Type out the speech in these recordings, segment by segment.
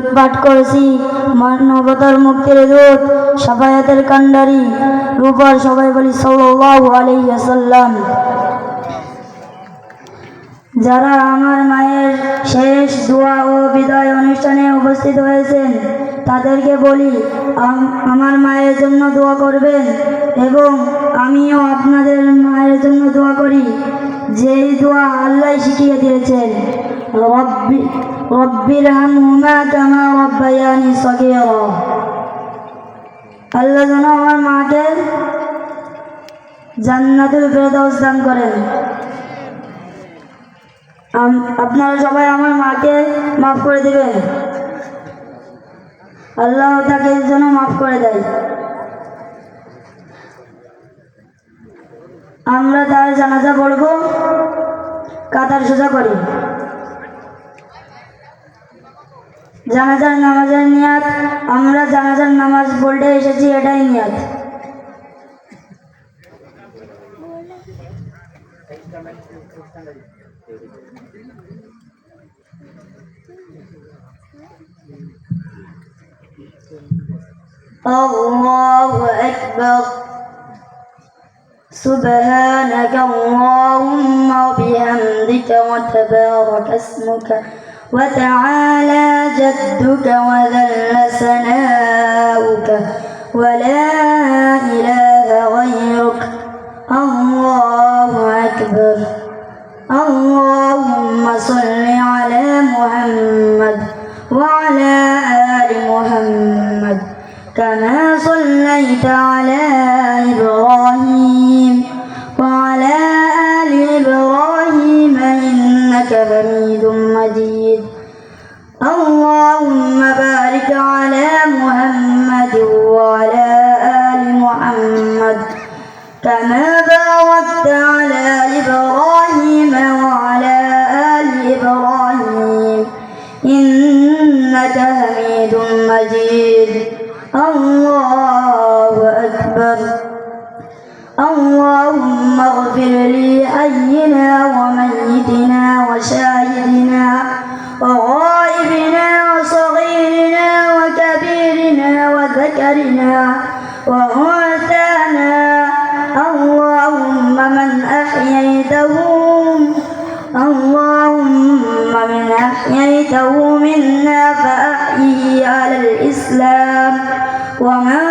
দরুদ পাঠ করেছি মানবতার মুক্তির দূত, সাফায়াতের কান্ডারি রূপার সবাই বলি সাল্লাল্লাহু আলাইহি ওয়াসাল্লাম। যারা আমার মায়ের শেষ দোয়া ও বিদায় অনুষ্ঠানে উপস্থিত হয়েছেন, তাদেরকে বলি আমার মায়ের জন্য দোয়া করবেন এবং আমিও আপনাদের মায়ের জন্য দোয়া করি। যেই দোয়া আল্লাহ শিখিয়ে দিয়েছেন, রব্বি রব্বির হামহুমা কামা রব্বায়ানি সগীরা। আল্লাহ যেন আমার মাকে জান্নাতুল ফেরদাউস দান করেন। আপনারা সবাই আমার মাকে মাফ করে দেবেন। আল্লাহ তাকে যেন মাফ করে দেয়। আমরা তার জানাজা পড়ব কাতার সোজা করি জানাজার নামাজের নিয়াত আমরা জানাজার নামাজ পড়তে এসেছি এটাই নিয়াত الله أكبر سبحانك اللهم وبحمدك وتبارك اسمك وتعالى جدك وذل ثناؤك ولا إله غيرك. الله أكبر. اللهم صل على محمد وعلى آل محمد كما صليت على إبراهيم أكبر اللهم اغفر لي حينا وميتنا وشاهدنا وغائبنا وصغيرنا وكبيرنا وذكرنا وأنثانا اللهم من أحييته اللهم من أحييته منا فأحيه على الإسلام. ومن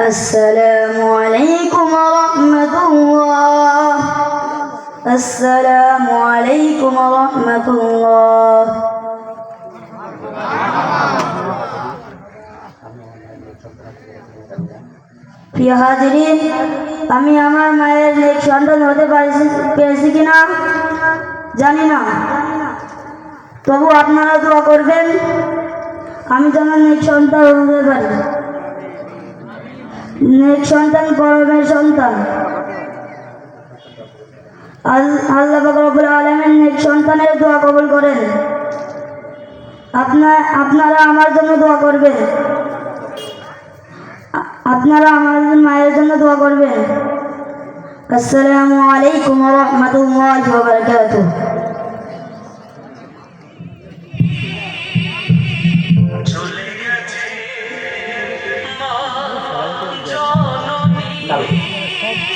السلام عليكم ورحمة الله السلام عليكم ورحمة الله প্রিয় হাজিরিন আমি আমার মায়ের নেক সন্তান হতে পারছি পেরেছি কিনা জানি না তবু আপনারা দোয়া করবেন আমি যেন নেক সন্তান হতে পারি নেক সন্তান গরমের সন্তান। আল- আল্লাহ রব্বুল নেক সন্তানের দোয়া কবুল করেন। আপনার আপনারা আমার জন্য দোয়া করবেন। আপনারা আমার মায়ের জন্য দোয়া করবেন। আসসালামু আলাইকুম রাহমাতুল্লাহি বারাকাতুহু।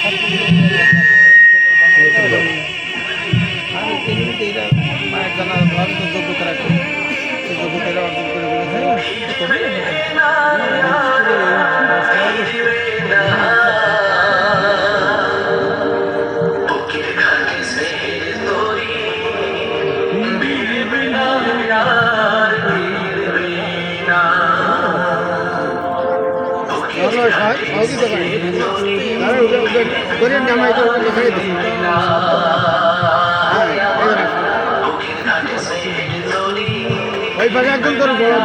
মায়ের সহযোগিতা করে করিয়েন জামাই করে দিই ওই পাশে একদম তোর বড়।